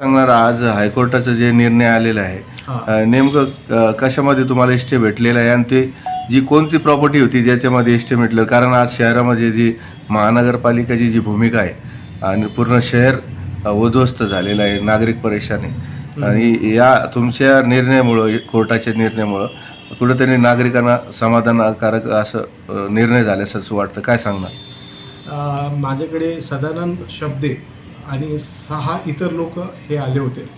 सांगणार आज हायकोर्टाचा जे निर्णय आलेला आहे नेमकं कशामध्ये तुम्हाला एस्टे भेटलेलं आहे? आणि ते जी कोणती प्रॉपर्टी होती ज्याच्यामध्ये एस्टे भेटलं? कारण आज शहरामध्ये जी महानगरपालिकेची जी भूमिका आहे आणि पूर्ण शहर उद्ध्वस्त झालेलं आहे नागरिक परेशान. आणि या तुमच्या निर्णयामुळं कोर्टाच्या निर्णयामुळं कुठेतरी नागरिकांना समाधानकारक असं निर्णय झाल्याचं असं वाटतं. काय सांगणार? माझ्याकडे सदानंद शब्दे आणि सहा इतर लोक हे आले होते.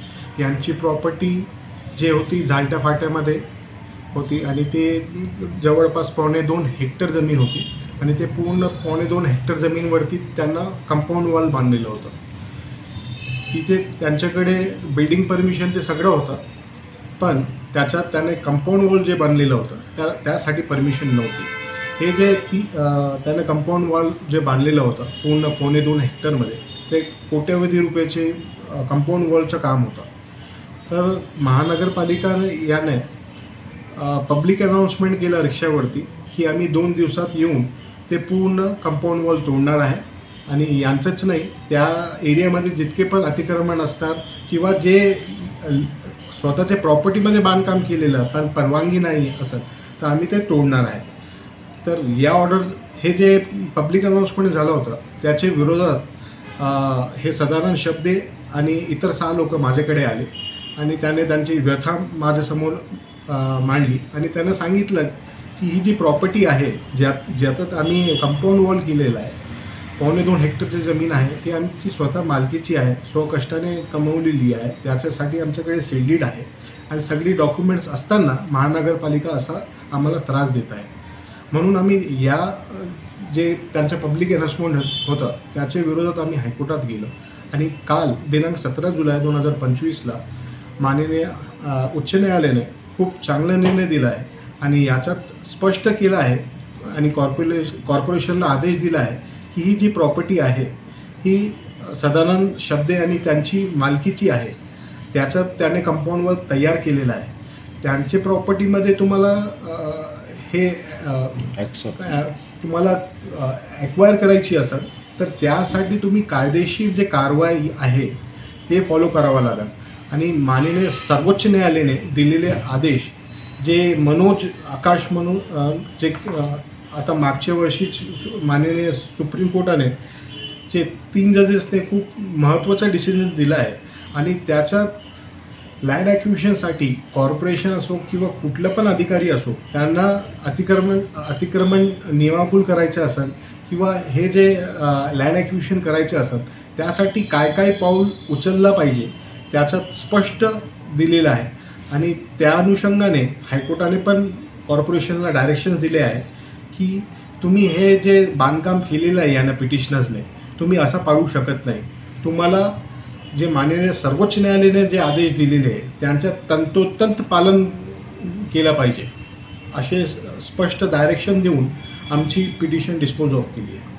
यांची प्रॉपर्टी जे होती झालट्या फाट्यामध्ये होती आणि ते जवळपास पावणे दोन हेक्टर जमीन होती आणि ते पूर्ण पावणे दोन हेक्टर जमीनवरती त्यांना कंपाऊंड वॉल बांधलेलं होतं. तिथे त्यांच्याकडे बिल्डिंग परमिशन ते सगळं होतं पण त्याच्यात त्याने कंपाऊंड वॉल जे बांधलेलं होतं त्या त्यासाठी परमिशन नव्हती. हे जे ती त्याने कंपाऊंड वॉल जे बांधलेलं होतं पूर्ण पावणे दोन हेक्टरमध्ये ते कोट्यवधी रुपयाचे कंपाऊंड वॉलचं काम होतं. तर महानगरपालिकाने याने पब्लिक अनाऊन्समेंट केलं रिक्षावरती की आम्ही दोन दिवसात येऊन ते पूर्ण कंपाऊंड वॉल तोडणार आहे. आणि यांचंच नाही त्या एरियामध्ये जितके पण अतिक्रमण असतात किंवा जे स्वतःचे स्वतःच्या प्रॉपर्टीमध्ये बांधकाम केलेलं पण परवानगी नाही असं तर आम्ही ते तोडणार आहे. तर या ऑर्डर हे जे पब्लिक अनाऊन्समेंट झालं होतं त्याच्या विरोधात हे सदानंद शब्दे आणि इतर सहा लोक माझ्याकडे आले. आणि त्याने त्यांची व्यथा माझ्यासमोर मांडली. आणि त्यानं सांगितलं की ही जी प्रॉपर्टी आहे ज्यात ज्यात आम्ही कंपाऊंड वॉल केलेलं आहे पावणे दोन हेक्टरची जमीन आहे ती आमची स्वतः मालकीची आहे स्वकष्टाने कमवलेली आहे त्याच्यासाठी आमच्याकडे सेल्डीड आहे. आणि सगळी डॉक्युमेंट्स असताना महानगरपालिका असा आम्हाला त्रास देत आहे. म्हणून आम्ही या जे त्यांचं पब्लिक अनाउन्समेंट होतं त्याच्या विरोधात आम्ही हायकोर्टात गेलो. आणि काल दिनांक सतरा जुलै दोन हजार पंचवीसला माननीय उच्च न्यायालयाने खूप चांगला निर्णय दिला आहे आणि याच्यात स्पष्ट केलं आहे आणि कॉर्पोरे कॉर्पोरेशनला आदेश दिला आहे की ही जी प्रॉपर्टी आहे ही सदानंद शब्दे आणि त्यांची मालकीची आहे त्याच्यात त्याने कंपाऊंडवर तयार केलेला आहे. त्यांचे प्रॉपर्टीमध्ये तुम्हाला हे तुम्हाला ॲक्वायर करायची असेल तर त्यासाठी तुम्ही कायदेशीर जे कारवाई आहे ते फॉलो करावं लागेल. आणि माननीय सर्वोच्च न्यायालयाने दिलेले आदेश जे मनोज आकाश म्हणून जे आता मागच्या वर्षीच माननीय सुप्रीम कोर्टाने जे तीन जजेसने खूप महत्त्वाचा डिसिजन दिला आहे आणि त्याच्यात लँड ॲक्विशनसाठी कॉर्पोरेशन असो किंवा कुठलं पण अधिकारी असो त्यांना अतिक्रमण अतिक्रमण नियमाकुल करायचं असेल किंवा हे जे लँड ॲक्विशन करायचे असेल त्यासाठी काय काय पाऊल उचललं पाहिजे त्याच्यात स्पष्ट दिलेलं आहे. आणि त्या अनुषंगाने हायकोर्टाने पण कॉर्पोरेशनला डायरेक्शन्स दिले आहे की तुम्ही हे जे बांधकाम केलेलं आहे यानं पिटिशनर्सने तुम्ही असं पाळू शकत नाही. तुम्हाला जे माननीय सर्वोच्च न्यायालयाने जे आदेश दिलेले आहे त्यांचं तंतोतंत पालन केलं पाहिजे असे स्पष्ट डायरेक्शन देऊन आमची पिटिशन डिस्पोज ऑफ केली आहे.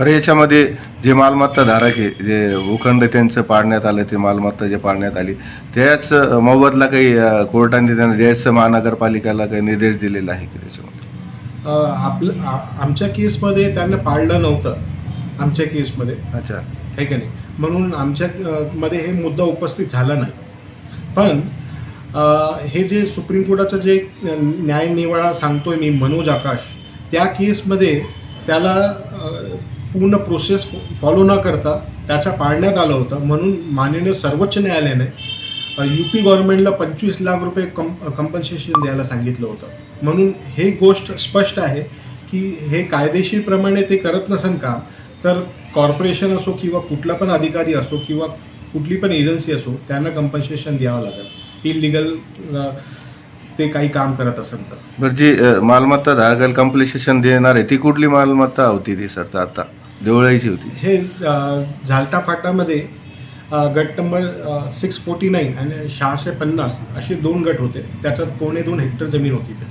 अरे याच्यामध्ये जे मालमत्ता धारक आहे जे भूखंड त्यांचं पाडण्यात आलं ते मालमत्ता जे पाडण्यात आली त्याच मोबदला काही कोर्टाने त्यांना द्यायचं महानगरपालिकेला काही निर्देश दिलेला आहे की त्याच्यामध्ये? आपलं आमच्या केसमध्ये त्यांना पाळलं नव्हतं आमच्या केसमध्ये अच्छा. आहे का नाही? म्हणून आमच्या मध्ये हे मुद्दा उपस्थित झाला नाही. पण हे जे सुप्रीम कोर्टाचं जे अ, न्याय निवाडा सांगतोय मी मनोज आकाश त्या केसमध्ये त्याला पूर्ण प्रोसेस फॉलो न करता त्याच्या पाळण्यात आलं होतं. म्हणून माननीय सर्वोच्च न्यायालयाने यू पी गव्हर्नमेंटला पंचवीस लाख रुपये कम कंपन्सेशन द्यायला सांगितलं होतं. म्हणून हे गोष्ट स्पष्ट आहे की हे कायदेशीरप्रमाणे ते करत नसेल काम तर कॉर्पोरेशन असो किंवा कुठला पण अधिकारी असो किंवा कुठली पण एजन्सी असो त्यांना कंपन्सेशन द्यावं लागेल. इलिगल ते काही काम करत असेल तर. बरं जी मालमत्ता धारकाला कम्प्लिसेशन देणार आहे ती कुठली मालमत्ता होती ती सर? आता देवळाईची होती. हे झालटा फाटामध्ये गट नंबर सिक्स फोर्टी नाईन आणि सहाशे पन्नास असे दोन गट होते. त्याच्यात पावणे दोन हेक्टर जमीन होती. ते